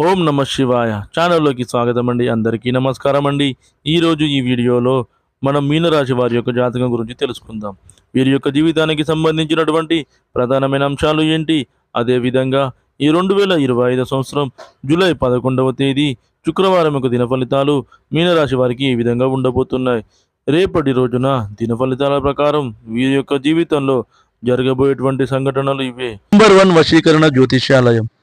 ఓం నమ శివాయ. ఛానల్లోకి స్వాగతం అండి అందరికీ నమస్కారం అండి ఈరోజు ఈ వీడియోలో మనం మీనరాశి వారి యొక్క జాతకం గురించి తెలుసుకుందాం. వీరి యొక్క జీవితానికి సంబంధించినటువంటి ప్రధానమైన అంశాలు ఏంటి? అదేవిధంగా ఈ రెండు వేల ఇరవై ఐదు సంవత్సరం జూలై పదకొండవ తేదీ శుక్రవారం యొక్క దిన ఫలితాలు మీనరాశి వారికి ఈ విధంగా ఉండబోతున్నాయి? రేపటి రోజున దిన ఫలితాల ప్రకారం వీరి యొక్క జీవితంలో జరగబోయేటువంటి సంఘటనలు ఇవే. నంబర్ వన్ వశీకరణ జ్యోతిష్యాలయం.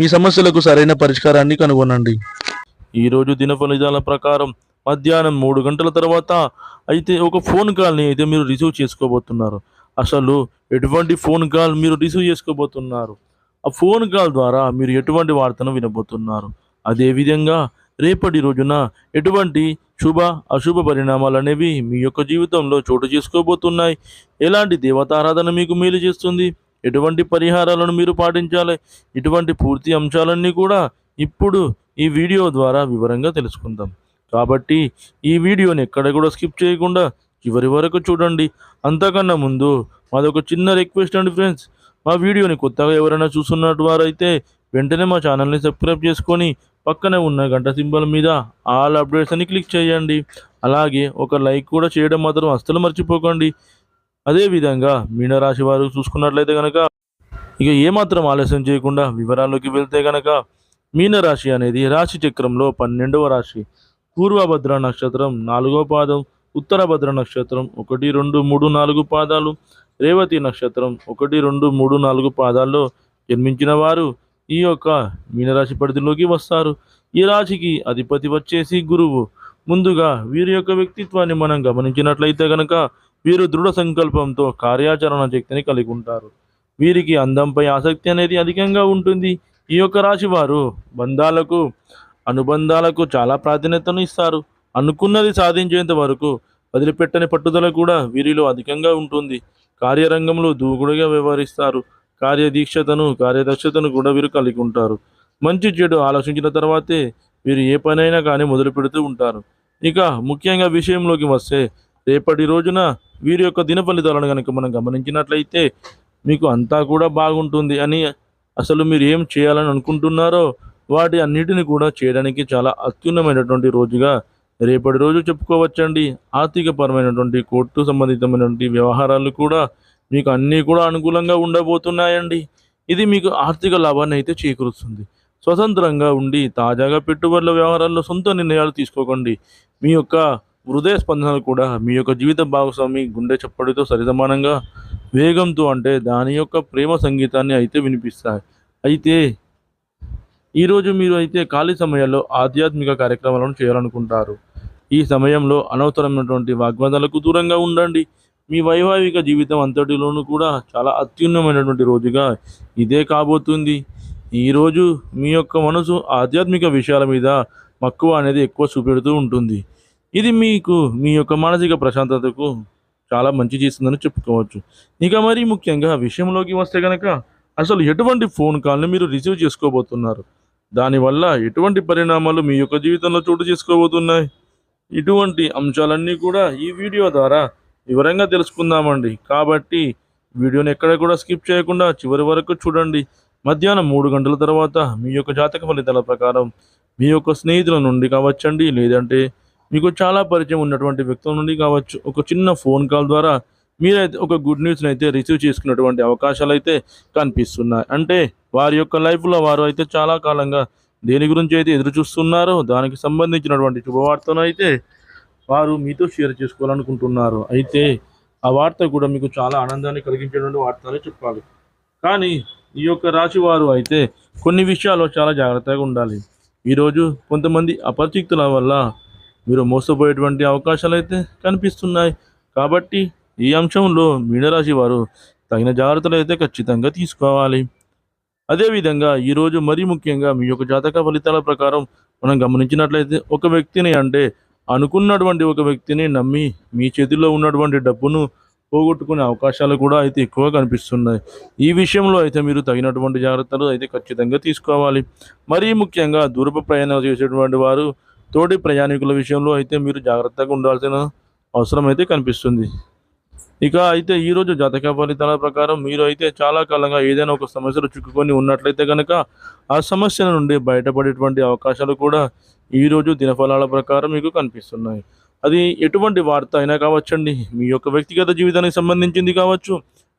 మీ సమస్యలకు సరైన పరిష్కారాన్ని కనుగొనండి. ఈరోజు దిన ఫలితాల ప్రకారం మధ్యాహ్నం మూడు గంటల తర్వాత అయితే ఒక ఫోన్ కాల్ని అయితే మీరు రిసీవ్ చేసుకోబోతున్నారు. అసలు ఎటువంటి ఫోన్ కాల్ మీరు రిసీవ్ చేసుకోబోతున్నారు? ఆ ఫోన్ కాల్ ద్వారా మీరు ఎటువంటి వార్తను వినబోతున్నారు? అదేవిధంగా రేపటి రోజున ఎటువంటి శుభ అశుభ పరిణామాలు అనేవి మీ యొక్క జీవితంలో చోటు చేసుకోబోతున్నాయి? ఎలాంటి దేవతారాధన మీకు మేలు చేస్తుంది? ఎటువంటి పరిహారాలను మీరు పాటించాలి? ఇటువంటి పూర్తి అంశాలన్నీ కూడా ఇప్పుడు ఈ వీడియో ద్వారా వివరంగా తెలుసుకుందాం. కాబట్టి ఈ వీడియోని ఎక్కడ కూడా స్కిప్ చేయకుండా చివరి వరకు చూడండి. అంతకన్నా ముందు మాదొక చిన్న రిక్వెస్ట్ అండి ఫ్రెండ్స్. మా వీడియోని కొత్తగా ఎవరైనా చూస్తున్నట్టు వారైతే వెంటనే మా ఛానల్ని సబ్స్క్రైబ్ చేసుకొని పక్కనే ఉన్న గంట సింబల్ మీద ఆల్ అప్డేట్స్ అని క్లిక్ చేయండి. అలాగే ఒక లైక్ కూడా చేయడం మాత్రం అస్సలు మర్చిపోకండి. అదేవిధంగా మీనరాశి వారు చూసుకున్నట్లయితే కనుక ఇక ఏమాత్రం ఆలస్యం చేయకుండా వివరాల్లోకి వెళ్తే గనక మీనరాశి అనేది రాశి చక్రంలో పన్నెండవ రాశి. పూర్వభద్ర నక్షత్రం నాలుగో పాదం ఉత్తరభద్ర నక్షత్రం ఒకటి రెండు మూడు నాలుగు పాదాలు రేవతి నక్షత్రం ఒకటి రెండు మూడు నాలుగు పాదాల్లో జన్మించిన వారు ఈ యొక్క మీనరాశి పరిధిలోకి వస్తారు. ఈ రాశికి అధిపతి వచ్చేసి గురువు. ముందుగా వీరి యొక్క వ్యక్తిత్వాన్ని మనం గమనించినట్లయితే గనక వీరు దృఢ సంకల్పంతో కార్యాచరణ శక్తిని కలిగి ఉంటారు. వీరికి అందంపై ఆసక్తి అనేది అధికంగా ఉంటుంది. ఈ యొక్క రాశి వారు బంధాలకు అనుబంధాలకు చాలా ప్రాధాన్యతను ఇస్తారు. అనుకున్నది సాధించేంత వరకు వదిలిపెట్టని పట్టుదల కూడా వీరిలో అధికంగా ఉంటుంది. కార్యరంగంలో దూకుడుగా వ్యవహరిస్తారు. కార్యదీక్షతను కార్యదక్షతను కూడా వీరు కలిగి ఉంటారు. మంచి చెడు ఆలోచించిన తర్వాతే వీరు ఏ పనైనా కానీ మొదలు పెడుతూ ఉంటారు. ఇక ముఖ్యంగా విషయంలోకి వస్తే రేపటి రోజున వీరి యొక్క దిన ఫలితాలను కనుక మనం గమనించినట్లయితే మీకు అంతా కూడా బాగుంటుంది అని అసలు మీరు ఏం చేయాలని అనుకుంటున్నారో వాటి అన్నిటిని కూడా చేయడానికి చాలా అత్యున్నమైనటువంటి రోజుగా రేపటి రోజు చెప్పుకోవచ్చండి. ఆర్థికపరమైనటువంటి కోర్టు సంబంధితమైనటువంటి వ్యవహారాలు కూడా మీకు అన్నీ కూడా అనుకూలంగా ఉండబోతున్నాయండి. ఇది మీకు ఆర్థిక లాభాన్ని అయితే చేకూరుస్తుంది. స్వతంత్రంగా ఉండి తాజాగా పెట్టుబడుల వ్యవహారాల్లో సొంత నిర్ణయాలు తీసుకోకండి. మీ యొక్క హృదయ స్పందనలు కూడా మీ యొక్క జీవిత భాగస్వామి గుండె చప్పడితో సరిసమానంగా వేగంతో అంటే దాని యొక్క ప్రేమ సంగీతాన్ని అయితే వినిపిస్తాయి. అయితే ఈరోజు మీరు అయితే ఖాళీ సమయాల్లో ఆధ్యాత్మిక కార్యక్రమాలను చేయాలనుకుంటారు. ఈ సమయంలో అనవసరమైనటువంటి వాగ్వాదాలకు దూరంగా ఉండండి. మీ వైవాహిక జీవితం అంతటిలోనూ కూడా చాలా అత్యున్నమైనటువంటి రోజుగా ఇదే కాబోతుంది. ఈరోజు మీ యొక్క మనసు ఆధ్యాత్మిక విషయాల మీద మక్కువ అనేది ఎక్కువ చూపెడుతూ ఉంటుంది. ఇది మీకు మీ యొక్క మానసిక ప్రశాంతతకు చాలా మంచి చేస్తుందని చెప్పుకోవచ్చు. ఇక మరీ ముఖ్యంగా విషయంలోకి వస్తే కనుక అసలు ఎటువంటి ఫోన్ కాల్ని మీరు రిసీవ్ చేసుకోబోతున్నారు? దానివల్ల ఎటువంటి పరిణామాలు మీ యొక్క జీవితంలో చోటు చేసుకోబోతున్నాయి? ఇటువంటి అంశాలన్నీ కూడా ఈ వీడియో ద్వారా వివరంగా తెలుసుకుందామండి. కాబట్టి వీడియోని ఎక్కడ కూడా స్కిప్ చేయకుండా చివరి వరకు చూడండి. మధ్యాహ్నం మూడు గంటల తర్వాత మీ యొక్క జాతక ఫలితాల ప్రకారం మీ యొక్క స్నేహితుల నుండి కావచ్చండి. లేదంటే మీకు చాలా పరిచయం ఉన్నటువంటి వ్యక్తుల నుండి కావచ్చు ఒక చిన్న ఫోన్ కాల్ ద్వారా మీరైతే ఒక గుడ్ న్యూస్ని అయితే రిసీవ్ చేసుకున్నటువంటి అవకాశాలు అయితే కనిపిస్తున్నాయి. అంటే వారి యొక్క లైఫ్లో వారు అయితే చాలా కాలంగా దేని గురించి అయితే ఎదురు చూస్తున్నారో దానికి సంబంధించినటువంటి శుభవార్తను అయితే వారు మీతో షేర్ చేసుకోవాలనుకుంటున్నారు. అయితే ఆ వార్త కూడా మీకు చాలా ఆనందాన్ని కలిగించేటువంటి వార్త చెప్పాలి. కానీ ఈ యొక్క రాశి వారు అయితే కొన్ని విషయాల్లో చాలా జాగ్రత్తగా ఉండాలి. ఈరోజు కొంతమంది అపరిచితుల వల్ల మీరు మోసపోయేటువంటి అవకాశాలు అయితే కనిపిస్తున్నాయి. కాబట్టి ఈ అంశంలో మీనరాశి వారు తగిన జాగ్రత్తలు అయితే ఖచ్చితంగా తీసుకోవాలి. అదేవిధంగా ఈరోజు మరీ ముఖ్యంగా మీ యొక్క జాతక ఫలితాల ప్రకారం మనం గమనించినట్లయితే ఒక వ్యక్తిని అంటే అనుకున్నటువంటి ఒక వ్యక్తిని నమ్మి మీ చేతిలో ఉన్నటువంటి డబ్బును పోగొట్టుకునే అవకాశాలు కూడా అయితే ఎక్కువ కనిపిస్తున్నాయి. ఈ విషయంలో అయితే మీరు తగినటువంటి జాగ్రత్తలు అయితే ఖచ్చితంగా తీసుకోవాలి. మరీ ముఖ్యంగా దూరపు ప్రయాణాలు చేసేటువంటి వారు తోటి ప్రయాణికుల విషయంలో అయితే మీరు జాగ్రత్తగా ఉండాల్సిన అవసరం అయితే కనిపిస్తుంది. ఇక అయితే ఈరోజు జాతక ఫలితాల ప్రకారం మీరు అయితే చాలా కాలంగా ఏదైనా ఒక సమస్యలో చిక్కుకొని ఉన్నట్లయితే కనుక ఆ సమస్యల నుండి బయటపడేటువంటి అవకాశాలు కూడా ఈరోజు దినఫలాల ప్రకారం మీకు కనిపిస్తున్నాయి. అది ఎటువంటి వార్త అయినా కావచ్చండి. మీ యొక్క వ్యక్తిగత జీవితానికి సంబంధించింది కావచ్చు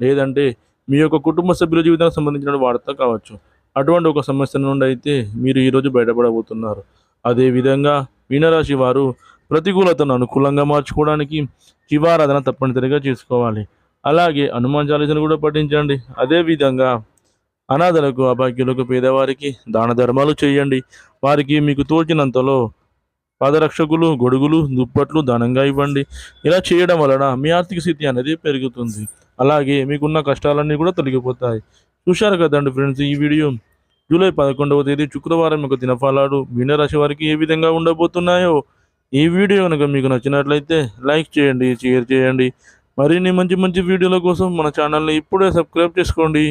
లేదంటే మీ యొక్క కుటుంబ సభ్యుల జీవితానికి సంబంధించిన వార్త కావచ్చు. అటువంటి ఒక సమస్య నుండి అయితే మీరు ఈరోజు బయటపడబోతున్నారు. అదేవిధంగా మీనరాశి వారు ప్రతికూలతను అనుకూలంగా మార్చుకోవడానికి శివారాధన తప్పనిసరిగా చేసుకోవాలి. అలాగే హనుమాన్ చాలీసను కూడా పఠించండి. అదేవిధంగా అనాథలకు అభాగ్యులకు పేదవారికి దాన ధర్మాలు చేయండి. వారికి మీకు తోచినంతలో పాదరక్షకులు గొడుగులు దుప్పట్లు దానంగా ఇవ్వండి. ఇలా చేయడం వలన మీ ఆర్థిక స్థితి అనేది పెరుగుతుంది. అలాగే మీకున్న కష్టాలన్నీ కూడా తొలగిపోతాయి. చూశారు కదండి ఫ్రెండ్స్ ఈ వీడియో? జూలై పదకొండవ తేదీ శుక్రవారం యొక్క దినఫలాలు మీనరాశి వారికి ఏ విధంగా ఉండబోతున్నాయో ఈ వీడియో కనుక మీకు నచ్చినట్లయితే లైక్ చేయండి షేర్ చేయండి. మరిన్ని మంచి మంచి వీడియోల కోసం మన ఛానల్ని ఇప్పుడే సబ్స్క్రైబ్ చేసుకోండి.